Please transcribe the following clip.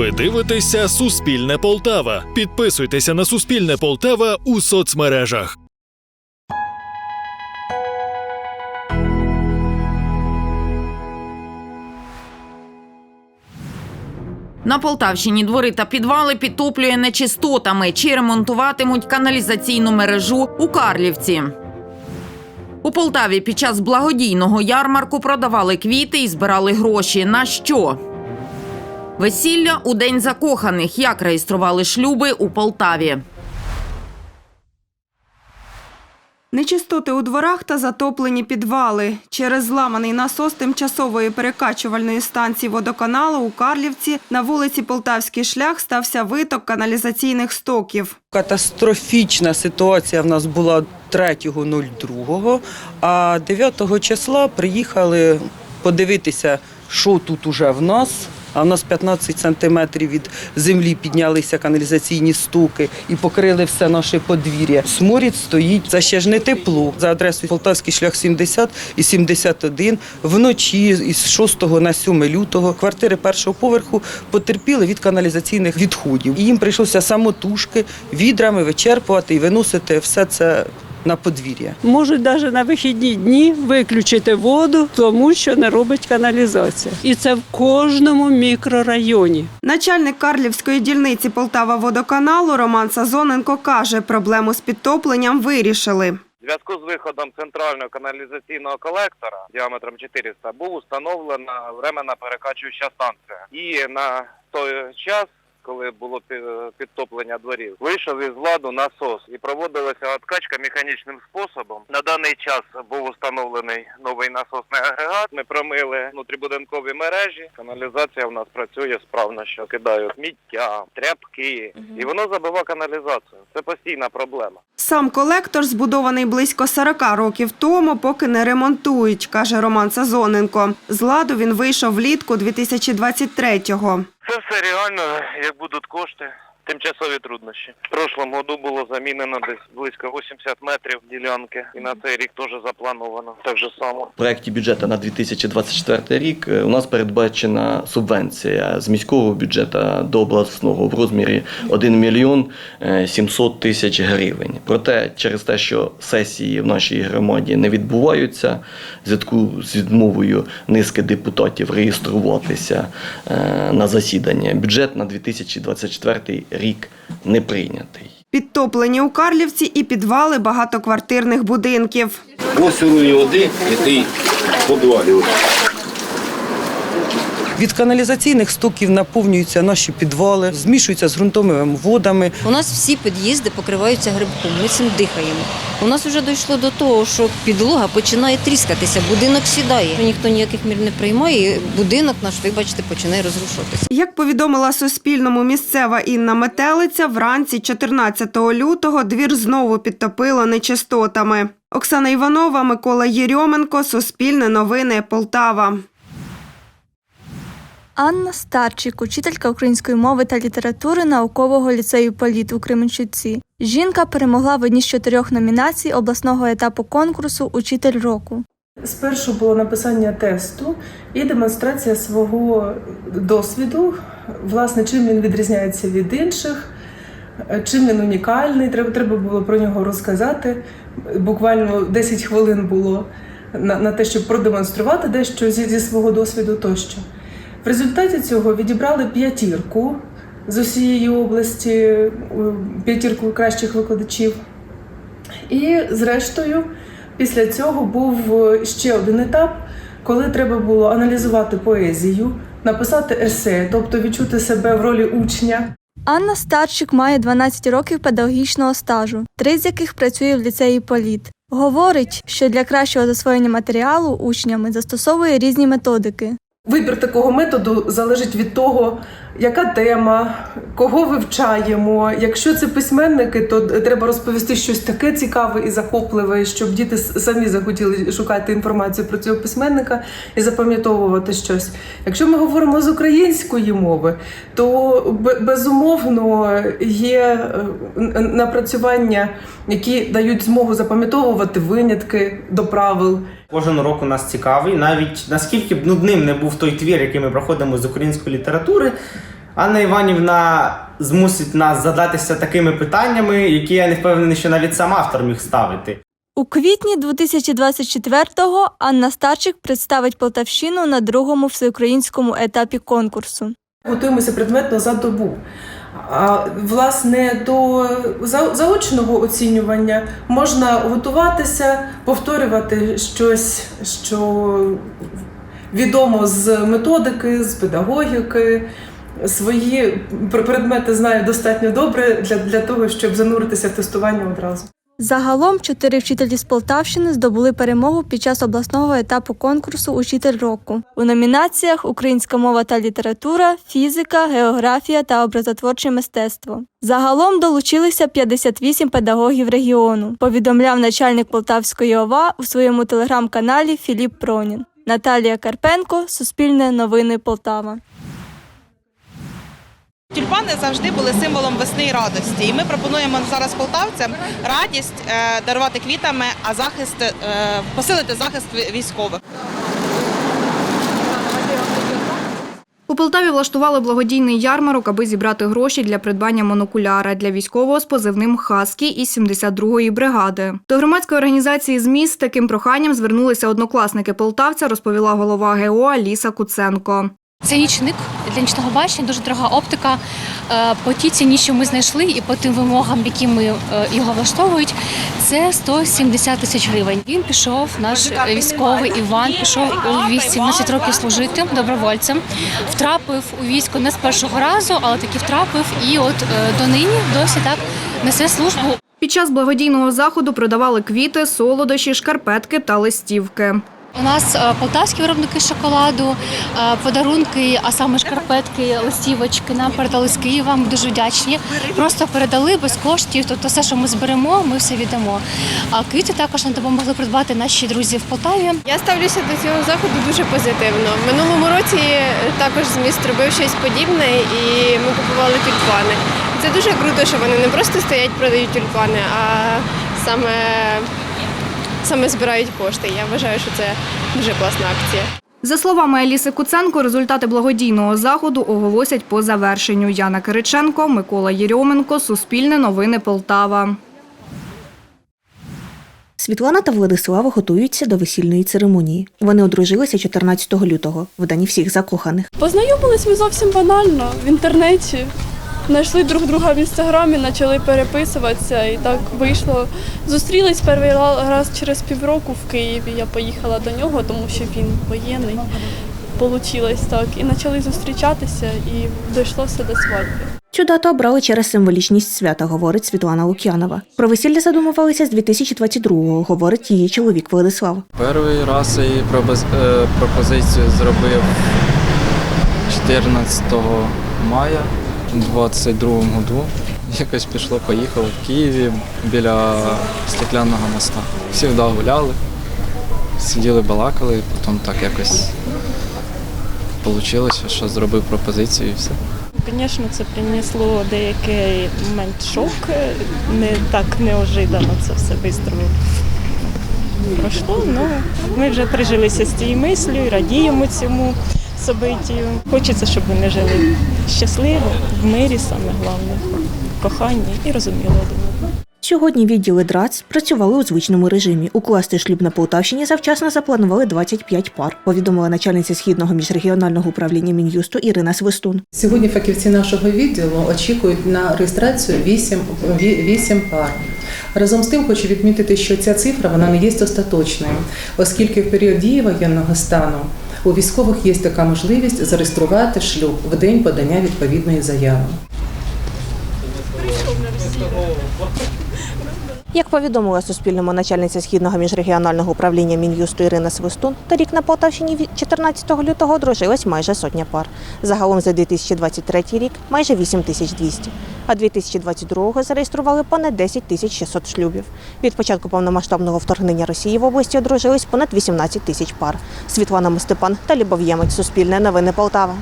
Ви дивитеся Суспільне Полтава. Підписуйтеся на Суспільне Полтава у соцмережах. На Полтавщині двори та підвали підтоплює нечистотами чи ремонтуватимуть каналізаційну мережу у Карлівці. У Полтаві під час благодійного ярмарку продавали квіти і збирали гроші. На що? Весілля у день закоханих. Як реєстрували шлюби у Полтаві? Нечистоти у дворах та затоплені підвали. Через зламаний насос тимчасової перекачувальної станції водоканалу у Карлівці на вулиці Полтавський шлях стався виток каналізаційних стоків. Катастрофічна ситуація в нас була 3.02, а 9 числа приїхали подивитися, що тут уже в нас. А в нас 15 сантиметрів від землі піднялися каналізаційні стуки і покрили все наше подвір'я. Сморід стоїть, це ще ж не тепло. За адресою Полтавський шлях 70 і 71 вночі із 6 на 7 лютого квартири першого поверху потерпіли від каналізаційних відходів. І їм прийшлося самотужки відрами вичерпувати і виносити все це на подвір'я. Можуть навіть на вихідні дні виключити воду, тому що не робить каналізація. І це в кожному мікрорайоні. Начальник Карлівської дільниці Полтава водоканалу Роман Сазоненко каже, проблему з підтопленням вирішили. В зв'язку з виходом центрального каналізаційного колектора діаметром 400 був установлена временна перекачуюча станція. І на той час, коли було пі- підтоплення дворів, вийшов із ладу насос і проводилася откачка механічним способом. На даний час був установлений новий насосний агрегат. Ми промили внутрібудинкові мережі. Каналізація в нас працює справно, що кидають сміття, тряпки, і воно забиває каналізацію. Це постійна проблема. Сам колектор збудований близько 40 років тому, поки не ремонтують, каже Роман Сазоненко. З ладу він вийшов влітку 2023-го. Це все реально, як будуть кошти. Тимчасові труднощі. В прошлому году було замінено десь близько 80 метрів ділянки, і на цей рік теж заплановано так же само. В проєкті бюджету на 2024 рік е, у нас передбачена субвенція з міського бюджету до обласного в розмірі 1 мільйон е, 700 тисяч гривень. Проте через те, що сесії в нашій громаді не відбуваються, в зв'язку з відмовою низки депутатів реєструватися е, на засідання, бюджет на 2024 рік не прийнятий. Підтоплені у Карлівці і підвали багатоквартирних будинків. Ось уровень води, який в подвалі. ось. Від каналізаційних стоків наповнюються наші підвали, змішуються з ґрунтовими водами. У нас всі під'їзди покриваються грибком, ми цим дихаємо. У нас вже дійшло до того, що підлога починає тріскатися, будинок сідає. Ніхто ніяких мір не приймає, і будинок наш, вибачте, починає розрушатися. Як повідомила Суспільному місцева Інна Метелиця, вранці 14 лютого двір знову підтопило нечистотами. Оксана Іванова, Микола Єрьоменко, Суспільне новини, Полтава. Анна Старчик, учителька української мови та літератури наукового ліцею Політ у Кременчуці. Жінка перемогла в одній з чотирьох номінацій обласного етапу конкурсу Учитель року. Спершу було написання тесту і демонстрація свого досвіду, власне, чим він відрізняється від інших, чим він унікальний. Треба, треба було про нього розказати. Буквально 10 хвилин було на, на те, щоб продемонструвати дещо зі, зі свого досвіду тощо. В результаті цього відібрали п'ятірку з усієї області, п'ятірку кращих викладачів. І зрештою, після цього був е, ще один етап, коли треба було аналізувати поезію, написати есе, тобто відчути себе в ролі учня. Анна Старчик має 12 років педагогічного стажу, три з яких працює в ліцеї Політ. Говорить, що для кращого засвоєння матеріалу учнями застосовує різні методики. Вибір такого методу залежить від того, яка тема, кого вивчаємо. Якщо це письменники, то треба розповісти щось таке цікаве і захопливе, щоб діти самі захотіли шукати інформацію про цього письменника і запам'ятовувати щось. Якщо ми говоримо з української мови, то безумовно є е, напрацювання, які дають змогу запам'ятовувати винятки до правил. Кожен урок у нас цікавий, навіть наскільки б нудним не був той твір, який ми проходимо з української літератури, Анна Іванівна змусить нас задатися такими питаннями, які я не впевнений, що навіть сам автор міг ставити. У квітні 2024-го Анна Старчик представить Полтавщину на другому всеукраїнському етапі конкурсу. Готуємося предметно за добу. А власне до за- заочного оцінювання можна готуватися, повторювати щось, що відомо з методики, з педагогіки. Свої пр- предмети знаю достатньо добре для, для того, щоб зануритися в тестування одразу. Загалом чотири вчителі з Полтавщини здобули перемогу під час обласного етапу конкурсу Учитель року у номінаціях Українська мова та література, фізика, географія та образотворче мистецтво. Загалом долучилися 58 педагогів регіону. Повідомляв начальник Полтавської ОВА у своєму телеграм-каналі Філіп Пронін. Наталія Карпенко, Суспільне новини Полтава. Тюльпани завжди були символом весни і радості. І ми пропонуємо зараз полтавцям радість е, дарувати квітами, а захист е, посилити захист військових. У Полтаві влаштували благодійний ярмарок, аби зібрати гроші для придбання монокуляра для військового з позивним Хаскі із 72-ї бригади. До громадської організації ЗМІ з таким проханням звернулися однокласники полтавця, розповіла голова ГО Аліса Куценко. Це нічник для нічного бачення, дуже дорога оптика. Е, По тій ціні, що ми знайшли, і по тим вимогам, які ми е, його влаштовують, це 170 тисяч гривень. Він пішов, наш військовий Іван, пішов у 18 років служити добровольцем. Втрапив у військо не з першого разу, але таки втрапив. І от е, донині досі так несе службу. Під час благодійного заходу продавали квіти, солодощі, шкарпетки та листівки. У нас е, полтавські виробники шоколаду, е, подарунки, а саме шкарпетки, листівочки нам передали з Києва. Ми дуже вдячні. Просто передали без коштів. Тобто все, що ми зберемо, ми все віддамо. А квіти також нам допомогли придбати наші друзі в Полтаві. Я ставлюся до цього заходу дуже позитивно. Минулому році також зміст робив щось подібне, і ми купували тюльпани. Це дуже круто, що вони не просто стоять, продають тюльпани, а саме, саме збирають кошти. Я вважаю, що це дуже класна акція. За словами Аліси Куценко, результати благодійного заходу оголосять по завершенню. Яна Кириченко, Микола Єрьоменко, Суспільне новини Полтава. Світлана та Владислава готуються до весільної церемонії. Вони одружилися 14 лютого, в день всіх закоханих. Познайомились ми зовсім банально в інтернеті. Знайшли друг друга в інстаграмі, почали переписуватися і так вийшло. Зустрілись перший раз через півроку в Києві. Я поїхала до нього, тому що він воєнний. Получилось так. І почали зустрічатися, і дійшло все до свадьби. Цю дату обрали через символічність свята, говорить Світлана Лук'янова. Про весілля задумувалися з 2022-го, говорить її чоловік Владислав. Перший раз пропоз- е, пропозицію зробив 14 мая 22 году. Якось пішло, поїхало в Києві біля стекляного моста. Всі гуляли, сиділи, балакали, потім так якось вийшло, що зробив пропозицію і все. Звісно, це принесло деякий момент шок. Не так неожиданно це все швидко пройшло. Ну, ми вже прижилися з цією мислю радіємо цьому событию. Хочеться, щоб вони жили щасливо, в мирі, саме головне, в коханні і розуміли один одного. Сьогодні відділи ДРАЦ працювали у звичному режимі. Укласти шлюб на Полтавщині завчасно запланували 25 пар, повідомила начальниця східного міжрегіонального управління Мін'юсту Ірина Свистун. Сьогодні фахівці нашого відділу очікують на реєстрацію 8, 8 пар. Разом з тим хочу відмітити, що ця цифра вона не є остаточною, оскільки в період дії воєнного стану у військових є така можливість зареєструвати шлюб в день подання відповідної заяви. Як повідомила Суспільному начальниця східного міжрегіонального управління Мін'юсту Ірина Свистун, торік на Полтавщині 14 лютого одружилась майже сотня пар. Загалом за 2023 рік майже 8 тисяч 200, а 2022 зареєстрували понад 10 тисяч 600 шлюбів. Від початку повномасштабного вторгнення Росії в області одружились понад 18 тисяч пар. Світлана Мостепан та Любов Ємець. Суспільне новини Полтава.